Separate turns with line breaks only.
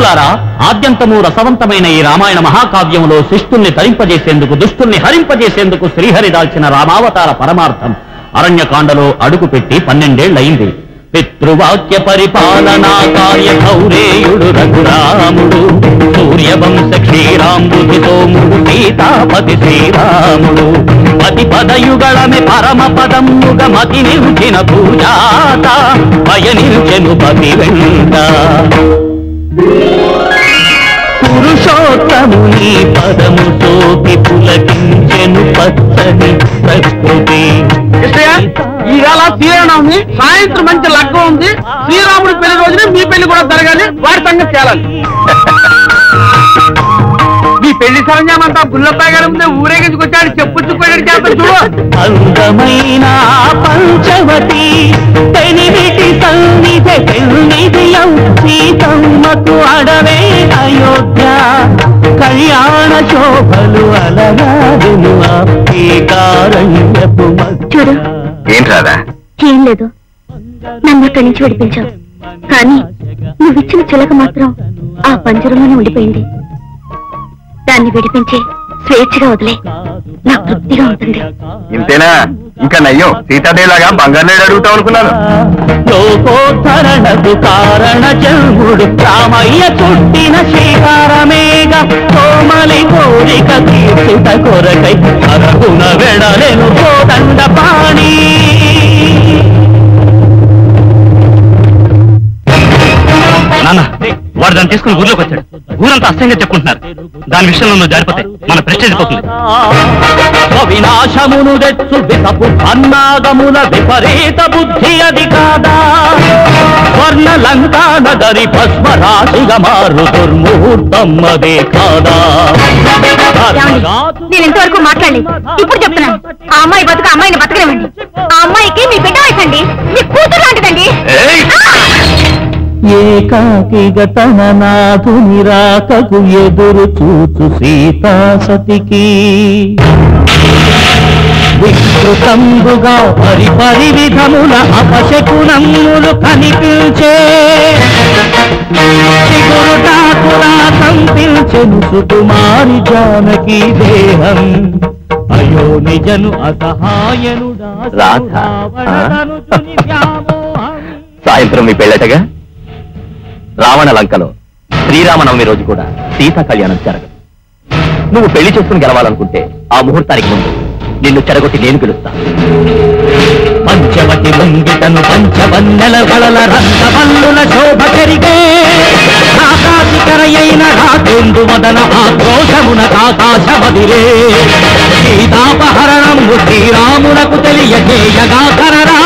భక్తులారా ఆద్యంతము రసవంతమైన ఈ రామాయణ మహాకావ్యంలో శిష్టుల్ని తరింపజేసేందుకు దుష్టుల్ని హరింపజేసేందుకు శ్రీహరి దాల్చిన రామావతార పరమార్థం అరణ్యకాండలో అడుగుపెట్టి పన్నెండేళ్ళయింది పితృవాక్య పరిపాలనా కార్య కౌరేయుడు రఘురాముడు సూర్యవంశ క్షీరాంబుధి ముడు సీతాపతి శ్రీరాముడు. పతి పదయుగళమి పరమ పదముగ మతి నిల్చిన పూజాత పయనిల్చెను పతి వెంట. పురుషోత్తముని పదము సోకి పులకించెను పచ్చని ప్రకృతి.
ఈవేళ శ్రీరామనవమి సాయంత్రం మంచి లగ్గం ఉంది. శ్రీరాముడి పెళ్ళి రోజున మీ పెళ్ళి కూడా జరగాలి వారి సంగతి తేలాలి. మీ పెళ్ళి సరంజామంతా గుల్లబ్బాయి గారి ముందే ఊరేగించుకొచ్చాడు చెప్పుచ్చుకోయాడు చేస్తాడు చూడు.
అందమైన పంచవతి పెనిమిటి సన్నిధి పెన్నిధియం శోభలు అలగాదును ఆప్తీకారణ్యపు
చూడు.
ఏంటి రాదా?
ఏం లేదు. నన్ను అక్కడి నుంచి విడిపించావు. కానీ నువ్విచ్చిన చిలక మాత్రం ఆ పంజరంలోనే ఉండిపోయింది. దాన్ని విడిపించి స్వేచ్ఛగా వదిలే. నాకు తృప్తిగా ఉంటుంది.
ఇంతేనా? ఇంకా నయ్యం సీతాదేవిలాగా బంగారు అడుగుతాం అనుకున్నాను.
లోకోత్తరణకు కారణ జన్ముడు రామయ్య చుట్టిన శ్రీకారమేగ కోమలి కోరిక తీర్చుట కొరకై అరగున వెడలెను కోదండ పాణి
నాన్న వాడు దాన్ని తీసుకుని ఊర్లోకి వచ్చాడు. ఊరంతా అసహ్యంగా చెప్పుకుంటున్నారు. దాని విషయంలో నువ్వు జారిపోతే మన ప్రెస్టేజ్ పోతుంది.
వినాశమును తెచ్చు విసపు అన్నాగముల విపరీత బుద్ధి అది కాదా? స్వర్ణ లంకా నగరి భస్మరాశిగా మారు దుర్ముహూర్తం అదే కాదా?
నేను ఇంతవరకు మాట్లాడలేదు. ఇప్పుడు చెప్తున్నాను. ఆ అమ్మాయి బతుక అమ్మాయిని బతకనివ్వండి. ఆ అమ్మాయికి మీ బిడ్డ వయసండి మీ కూతురు లాంటిదండి
ఏకాకిగా తన నాథుని రాకకు ఎదురు చూచు సీతా సతికి విస్తృతంబుగా పరి పరి విధముల అపశకునములు కనిపించే చిగురుటాకులా కంపించెను సుకుమారి జానకి దేహం అయో నిజను అసహాయనుడా
రాధ,
రావణతను చుని వ్యామోహం
సాయంత్రం మీ పెళ్ళటగా రావణ లంకలో శ్రీరామనవమి రోజు కూడా సీతా కళ్యాణం జరగదు. నువ్వు పెళ్ళి చేసుకుని గెలవాలనుకుంటే ఆ ముహూర్తానికి ముందు నిన్ను చెరగొట్టి నేను గెలుస్తా
పంచవటి ముంగిటను పంచవన్నెల వలల రంగవల్లుల శోభ చెరిగే ఆకాశికరయైన రాజేందు మదన ఆక్రోశమున ఆకాశమదిరే సీతాపహరణము శ్రీరామునకు తెలియజేయగా కరరా